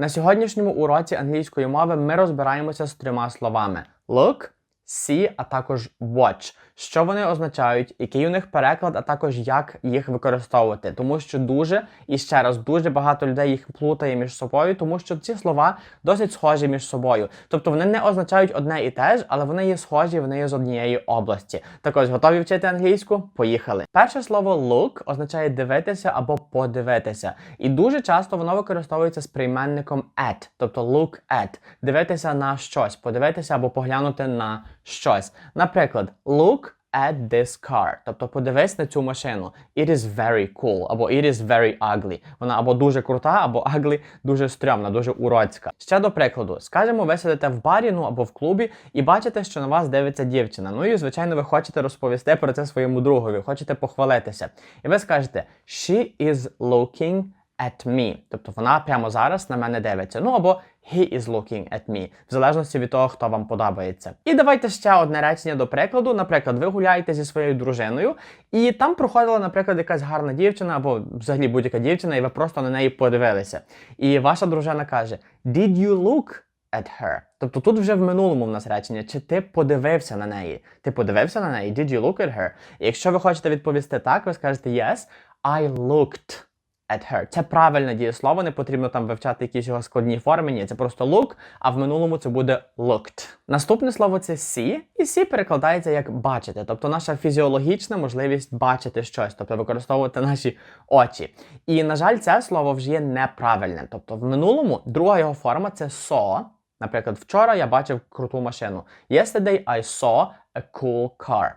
На сьогоднішньому уроці англійської мови ми розбираємося з трьома словами: look, see, а також watch. Що вони означають, який у них переклад, а також як їх використовувати. Тому що дуже і ще раз дуже багато людей їх плутає між собою, тому що ці слова досить схожі між собою. Тобто вони не означають одне і те ж, але вони є схожі, вони є з однієї області. Так ось готові вчити англійську? Поїхали. Перше слово look означає дивитися або подивитися. І дуже часто воно використовується з прийменником at, тобто look at, дивитися на щось, подивитися або поглянути на щось. Наприклад, look at this car, тобто подивись на цю машину. It is very cool, або it is very ugly. Вона або дуже крута, або ugly, дуже стрьомна, дуже уродська. Ще до прикладу, скажімо, ви сидите в барі, ну або в клубі, і бачите, що на вас дивиться дівчина. Ну і звичайно, ви хочете розповісти про це своєму другові, хочете похвалитися. І ви скажете She is looking at me. Тобто вона прямо зараз на мене дивиться. Ну або he is looking at me, в залежності від того, хто вам подобається. І давайте ще одне речення до прикладу. Наприклад, ви гуляєте зі своєю дружиною, і там проходила, наприклад, якась гарна дівчина або взагалі будь-яка дівчина, і ви просто на неї подивилися. І ваша дружина каже: Did you look at her? Тобто тут вже в минулому в нас речення, чи ти подивився на неї? Ти подивився на неї? Did you look at her? І якщо ви хочете відповісти так, ви скажете Yes, I looked at her. Це правильне дієслово, не потрібно там вивчати якісь його складні форми. Ні, це просто look, а в минулому це буде looked. Наступне слово це see, і see перекладається як бачити, тобто наша фізіологічна можливість бачити щось, тобто використовувати наші очі. І, на жаль, це слово вже є неправильне. Тобто в минулому друга його форма це saw. Наприклад, вчора я бачив круту машину. Yesterday I saw a cool car.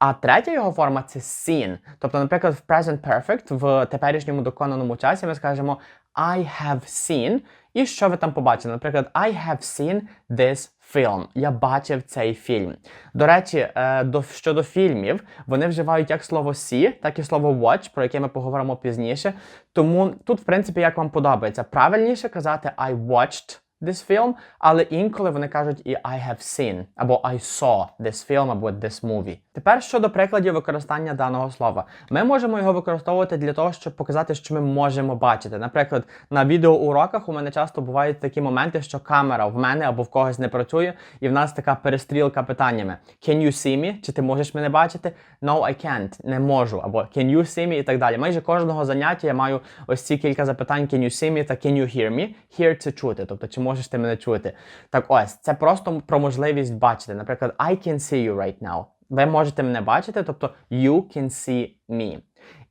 А третя його форма це seen. Тобто, наприклад, в present perfect, в теперішньому доконаному часі ми скажемо I have seen. І що ви там побачили? Наприклад, I have seen this film. Я бачив цей фільм. До речі, е, до, щодо фільмів, вони вживають як слово see, так і слово watch, про яке ми поговоримо пізніше. Тому тут, в принципі, як вам подобається. Правильніше казати I watched this film, але інколи вони кажуть і I have seen, або I saw this film, або this movie. Тепер щодо прикладів використання даного слова. Ми можемо його використовувати для того, щоб показати, що ми можемо бачити. Наприклад, на відеоуроках у мене часто бувають такі моменти, що камера в мене або в когось не працює, і в нас така перестрілка питаннями: Can you see me? Чи ти можеш мене бачити? No, I can't, не можу, або Can you see me? і так далі. Майже кожного заняття я маю ось ці кілька запитань: Can you see me та Can you hear me? Hear – це чути, тобто чи можеш ти мене чути. Так ось, це просто про можливість бачити. Наприклад, I can see you right now. Ви можете мене бачити, тобто you can see me.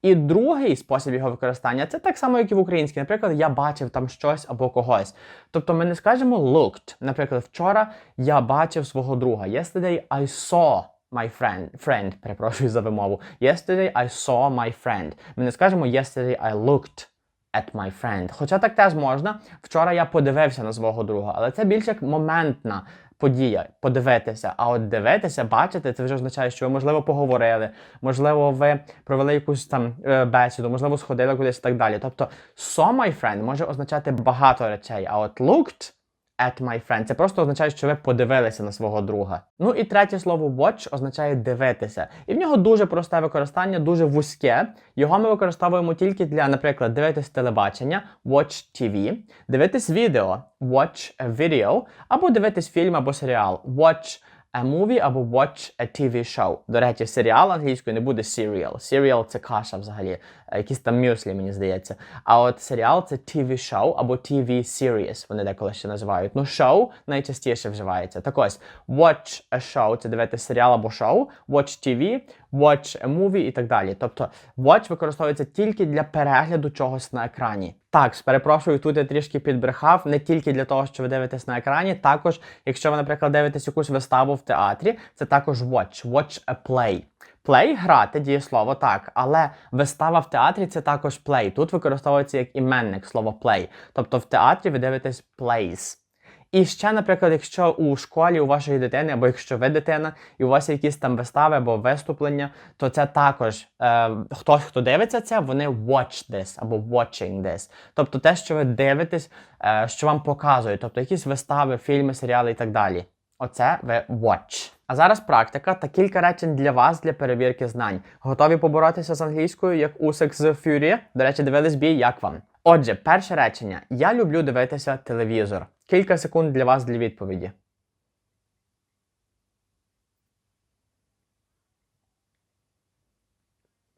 І другий спосіб його використання це так само, як і в українській. Наприклад, я бачив там щось або когось. Тобто ми не скажемо looked. Наприклад, вчора я бачив свого друга. Yesterday I saw my friend. Friend, перепрошую за вимову. Yesterday I saw my friend. Ми не скажемо yesterday I looked at my friend. Хоча так теж можна. Вчора я подивився на свого друга, але це більш як моментна подія, подивитися. А от дивитися, бачити, це вже означає, що ви, можливо, поговорили, можливо, ви провели якусь там е, бесіду, можливо, сходили кудись і так далі. Тобто, saw my friend може означати багато речей, а от looked at my friend. Це просто означає, що ви подивилися на свого друга. Ну і третє слово watch означає дивитися. І в нього дуже просте використання, дуже вузьке. Його ми використовуємо тільки для, наприклад, дивитись телебачення, watch TV, дивитись відео, watch video, або дивитись фільм або серіал, watch a movie або watch a TV show. До речі, серіал англійською не буде serial. Serial – це каша взагалі, е, якісь там мюслі, мені здається. А от серіал це TV show або TV series, вони деколи ще називають. Ну, шоу найчастіше вживається. Так ось, watch a show це дивитися серіал або шоу, watch TV, watch a movie і так далі. Тобто, watch використовується тільки для перегляду чогось на екрані. Так, перепрошую, тут я трішки підбрехав, не тільки для того, що ви дивитесь на екрані. Також, якщо ви, наприклад, дивитесь якусь виставу в театрі, це також watch, watch a play. Play – грати дієслово так, але вистава в театрі це також play. Тут використовується як іменник слово play. Тобто в театрі ви дивитесь plays. І ще, наприклад, якщо у школі у вашої дитини, або якщо ви дитина, і у вас є якісь там вистави або виступлення, то це також е, хтось, хто дивиться це, вони watch this або watching this. Тобто те, що ви дивитесь, е, що вам показують, тобто якісь вистави, фільми, серіали і так далі. Оце ви watch. А зараз практика та кілька речень для вас для перевірки знань. Готові поборотися з англійською, як Усик з Fury? До речі, дивились бій, як вам? Отже, перше речення. Я люблю дивитися телевізор. Кілька секунд для вас для відповіді.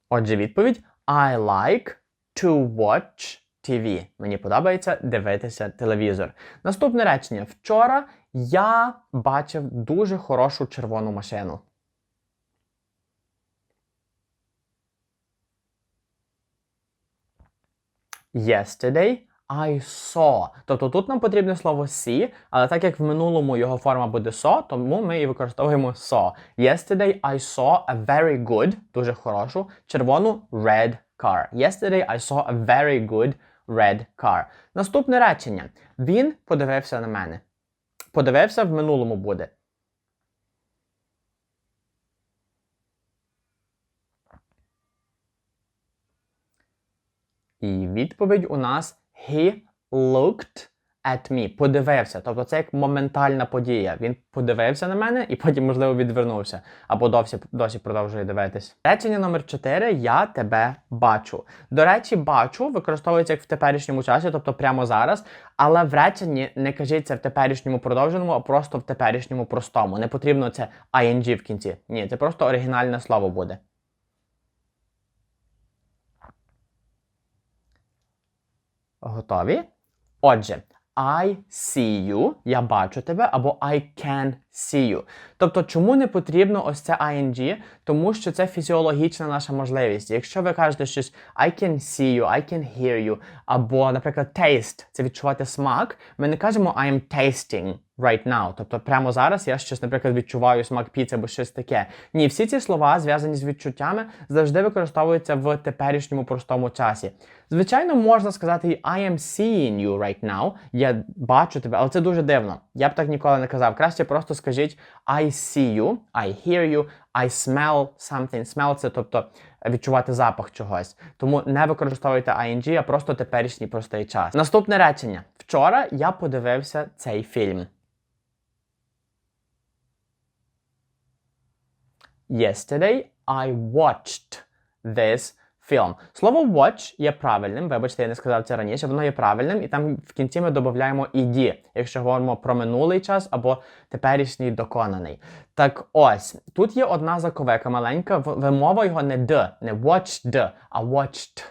Отже, відповідь I like to watch TV. Мені подобається дивитися телевізор. Наступне речення. Вчора я бачив дуже хорошу червону машину. Yesterday I saw. Тобто тут нам потрібне слово see, але так як в минулому його форма буде saw, тому ми і використовуємо saw. Yesterday I saw a very good, дуже хорошу, червону red car. Yesterday I saw a very good red car. Наступне речення. Він подивився на мене. Подивився в минулому буде. І відповідь у нас he looked at me. Подивився. Тобто це як моментальна подія. Він подивився на мене і потім, можливо, відвернувся. Або досі, досі продовжує дивитись. Речення номер 4. Я тебе бачу. До речі, бачу використовується як в теперішньому часі, тобто прямо зараз. Але в реченні не кажіть це в теперішньому продовженому, а просто в теперішньому простому. Не потрібно це ing в кінці. Ні, це просто оригінальне слово буде. Готові? Отже, I see you, я бачу тебе, або I can see you. Тобто, чому не потрібно ось це ING? Тому що це фізіологічна наша можливість. Якщо ви кажете щось I can see you, I can hear you, або, наприклад, taste це відчувати смак, ми не кажемо I am tasting right now. Тобто прямо зараз я щось, наприклад, відчуваю смак піци або щось таке. Ні, всі ці слова, зв'язані з відчуттями, завжди використовуються в теперішньому простому часі. Звичайно, можна сказати і I am seeing you right now. Я бачу тебе, але це дуже дивно. Я б так ніколи не казав. Краще просто скажіть I see you, I hear you, I smell something. Smell – це тобто відчувати запах чогось. Тому не використовуйте ING, а просто теперішній простий час. Наступне речення. Вчора я подивився цей фільм. Yesterday I watched this film. Слово watch є правильним. Вибачте, я не сказав це раніше. Воно є правильним, і там в кінці ми додаємо ed, якщо говоримо про минулий час або теперішній доконаний. Так ось тут є одна заковика маленька. Вимова його не д, не watched, а watched.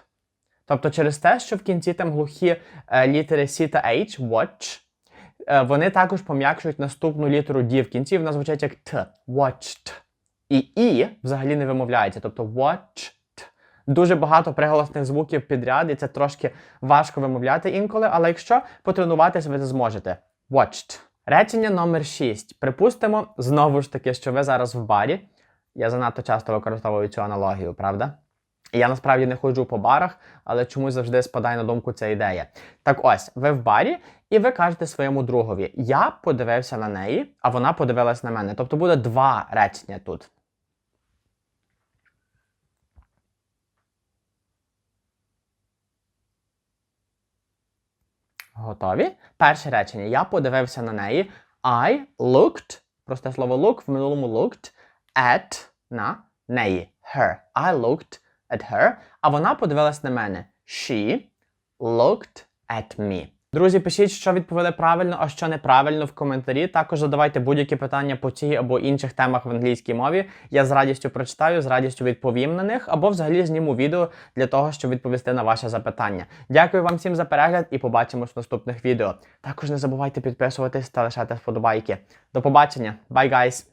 Тобто через те, що в кінці там глухі е, літери C та H, watch, е, вони також пом'якшують наступну літеру D в кінці, вона звучить як Т. Watched. І І взагалі не вимовляється, тобто watched. Дуже багато приголосних звуків підряд, і це трошки важко вимовляти інколи, але якщо потренуватися, ви зможете. Watched. Речення номер 6. Припустимо, знову ж таки, що ви зараз в барі. Я занадто часто використовую цю аналогію, правда? Я насправді не ходжу по барах, але чомусь завжди спадає на думку ця ідея. Так ось, ви в барі, і ви кажете своєму другові: Я подивився на неї, а вона подивилась на мене. Тобто буде два речення тут. Готові? Перше речення. Я подивився на неї. I looked, просте слово look, в минулому looked at на неї. Her. I looked at her. А вона подивилась на мене. She looked at me. Друзі, пишіть, що відповіли правильно, а що неправильно в коментарі. Також задавайте будь-які питання по цій або інших темах в англійській мові. Я з радістю прочитаю, з радістю відповім на них, або взагалі зніму відео для того, щоб відповісти на ваше запитання. Дякую вам всім за перегляд і побачимось в наступних відео. Також не забувайте підписуватись та лишати вподобайки. До побачення, Bye, guys!